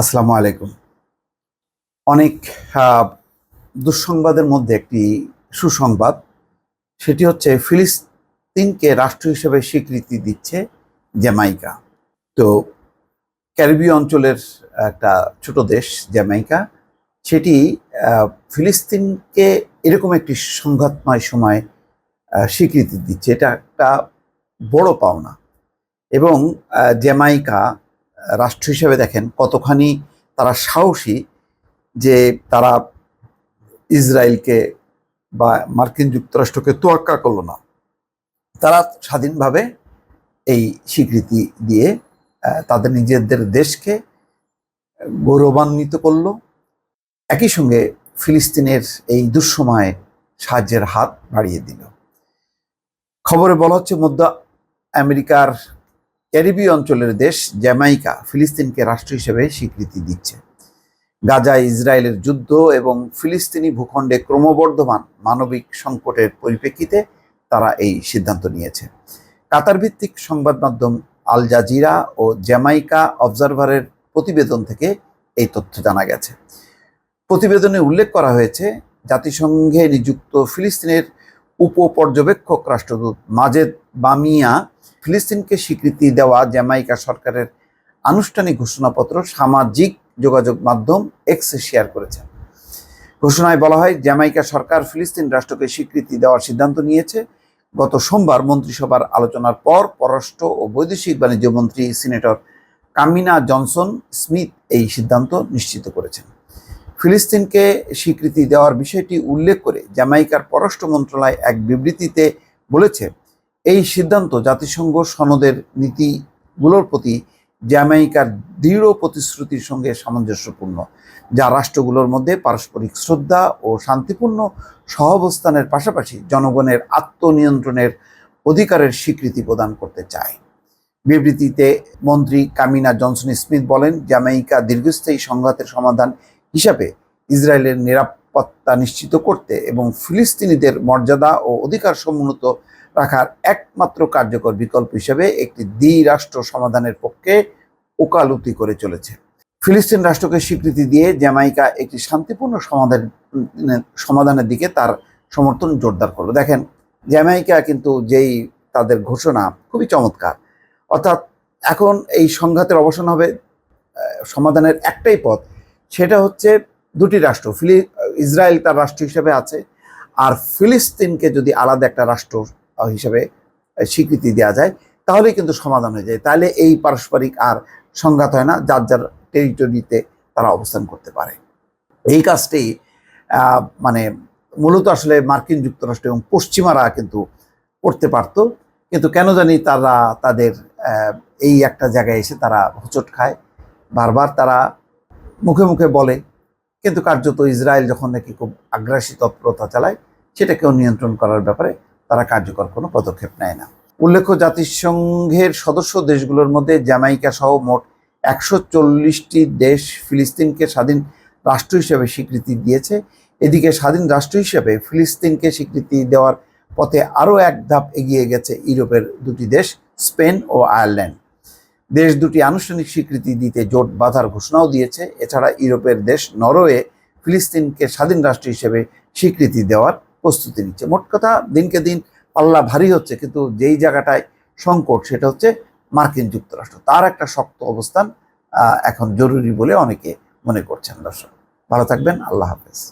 আসসালামু আলাইকুম। অনেক দুঃসংবাদের মধ্যে একটি সুসংবাদ, সেটি হচ্ছে ফিলিস্তিনকে রাষ্ট্র হিসেবে স্বীকৃতি দিচ্ছে জ্যামাইকা। তো ক্যারিবীয় অঞ্চলের একটা ছোট দেশ জ্যামাইকা, সেটি ফিলিস্তিনকে এরকম একটি সংঘাতময় সময় স্বীকৃতি দিচ্ছে। এটা একটা বড় পাওনা। এবং জ্যামাইকা রাষ্ট্র হিসেবে দেখেন কতখানি তারা সাহসী যে তারা ইসরায়েলকে বা মার্কিন যুক্তরাষ্ট্রকে তোয়াক্কা করল না। তারা স্বাধীনভাবে এই স্বীকৃতি দিয়ে তাদের নিজেদের দেশকে গৌরবান্বিত করল। একই সঙ্গে ফিলিস্তিনের এই দুঃসময়ে সাহায্যের হাত বাড়িয়ে দিল। খবরে বলা হচ্ছে, মধ্য আমেরিকার ক্যারিবীয় অঞ্চলের দেশ জ্যামাইকা ফিলিস্তিনকে রাষ্ট্র হিসেবে স্বীকৃতি দিচ্ছে। গাজায় ইসরায়েলের যুদ্ধ এবং ফিলিস্তিনি ভূখণ্ডে ক্রমবর্ধমান মানবিক সংকটের পরিপ্রেক্ষিতে তারা এই সিদ্ধান্ত নিয়েছে। কাতার ভিত্তিক সংবাদ মাধ্যম আল জাজিরা ও জ্যামাইকা অবজারভারের প্রতিবেদন থেকে এই তথ্য জানা গেছে। প্রতিবেদনে উল্লেখ করা হয়েছে, জাতিসংঘে নিযুক্ত ফিলিস্তিনের উপপর্যবেক্ষক রাষ্ট্রদূত মাজেদ বামিয়া ফিলিস্তিনকে স্বীকৃতি দেওয়া জ্যামাইকা সরকারের আনুষ্ঠানিক ঘোষণাপত্র সামাজিক যোগাযোগ মাধ্যম এক্সে শেয়ার করেছেন ঘোষণায় বলা হয়, জ্যামাইকা সরকার ফিলিস্তিন রাষ্ট্রকে স্বীকৃতি দেওয়ার সিদ্ধান্ত নিয়েছে। গত সোমবার মন্ত্রিসভার আলোচনার পর পররাষ্ট্র ও বৈদেশিক বাণিজ্য মন্ত্রী সিনেটর কামিনা জনসন স্মিথ এই সিদ্ধান্ত নিশ্চিত করেছেন। ফিলিস্তিনকে স্বীকৃতি দেওয়ার বিষয়টি উল্লেখ করে জ্যামাইকার পররাষ্ট্র মন্ত্রণালয় এক বিবৃতিতে বলেছে, এই সিদ্ধান্ত জাতিসংঘ সনদের নীতিগুলোর প্রতি জ্যামাইকার দৃঢ় প্রতিশ্রুতির সঙ্গে সামঞ্জস্যপূর্ণ, যা রাষ্ট্রগুলোর মধ্যে পারস্পরিক শ্রদ্ধা ও শান্তিপূর্ণ সহাবস্থানের পাশাপাশি জনগণের আত্মনিয়ন্ত্রণের অধিকারের স্বীকৃতি প্রদান করতে চায়। বিবৃতিতে মন্ত্রী কামিনা জনসন স্মিথ বলেন, জ্যামাইকা দীর্ঘস্থায়ী সংঘাতের সমাধান হিসাবে ইসরায়েলের নিরাপত্তা নিশ্চিত করতে এবং ফিলিস্তিনিদের মর্যাদা ও অধিকার সমুন্নত রাখার একমাত্র কার্যকর বিকল্প হিসেবে একটি দ্বিরাষ্ট্র সমাধানের পক্ষে ওকালতি করে চলেছে। ফিলিস্তিন রাষ্ট্রকে স্বীকৃতি দিয়ে জ্যামাইকা একটি শান্তিপূর্ণ সমাধান, সমাধানের দিকে তার সমর্থন জোরদার করল দেখেন, জ্যামাইকা কিন্তু যেই তাদের ঘোষণা খুবই চমৎকার। অর্থাৎ এখন এই সংঘাতের অবসান হবে সমাধানের একটাই পথ, সেটা হচ্ছে দুটি রাষ্ট্র, ফিলি, ইসরায়েল তার রাষ্ট্র হিসেবে আছে, আর ফিলিস্তিনকে যদি আলাদা একটা রাষ্ট্র হিসেবে স্বীকৃতি দেওয়া যায়, তাহলেই কিন্তু সমাধান হয়ে যায়। তাহলে এই পারস্পরিক আর সংঘাত হয় না, যার যার টেরিটরিতে তারা অবস্থান করতে পারে। এই কাজটি মানে মূলত আসলে মার্কিন যুক্তরাষ্ট্র এবং পশ্চিমারা কিন্তু করতে পারত, কিন্তু কেন জানি তারা, তাদের এই একটা জায়গায় এসে তারা হোঁচট খায়। বারবার তারা মুখে মুখে বলে কিন্তু কার্যত ইসরায়েল যখন নাকি খুব আগ্রাসী তৎপরতা চালায়, সেটাকেও নিয়ন্ত্রণ করার ব্যাপারে তারা কার্যকর কোনো পদক্ষেপ নেয় না। উল্লেখ্য, জাতিসংঘের সদস্য দেশগুলোর মধ্যে জ্যামাইকা সহ মোট একশো চল্লিশটি দেশ ফিলিস্তিনকে স্বাধীন রাষ্ট্র হিসেবে স্বীকৃতি দিয়েছে। এদিকে স্বাধীন রাষ্ট্র হিসেবে ফিলিস্তিনকে স্বীকৃতি দেওয়ার পথে আরও এক ধাপ এগিয়ে গেছে ইউরোপের দুটি দেশ, স্পেন ও আয়ারল্যান্ড। দেশ দুটি আনুষ্ঠানিক স্বীকৃতি দিতে জোট বাঁধার ঘোষণাও দিয়েছে। এছাড়া ইউরোপের দেশ নরওয়ে ফিলিস্তিনকে স্বাধীন রাষ্ট্র হিসেবে স্বীকৃতি দেওয়ার প্রস্তুতি নিচ্ছে। মোট কথা, দিনকে দিন পাল্লা ভারী হচ্ছে, কিন্তু যেই জায়গাটায় সংকট সেটা হচ্ছে মার্কিন যুক্তরাষ্ট্র। তার একটা শক্ত অবস্থান এখন জরুরি বলে অনেকে মনে করছেন। দর্শক, ভালো থাকবেন। আল্লাহ হাফেজ।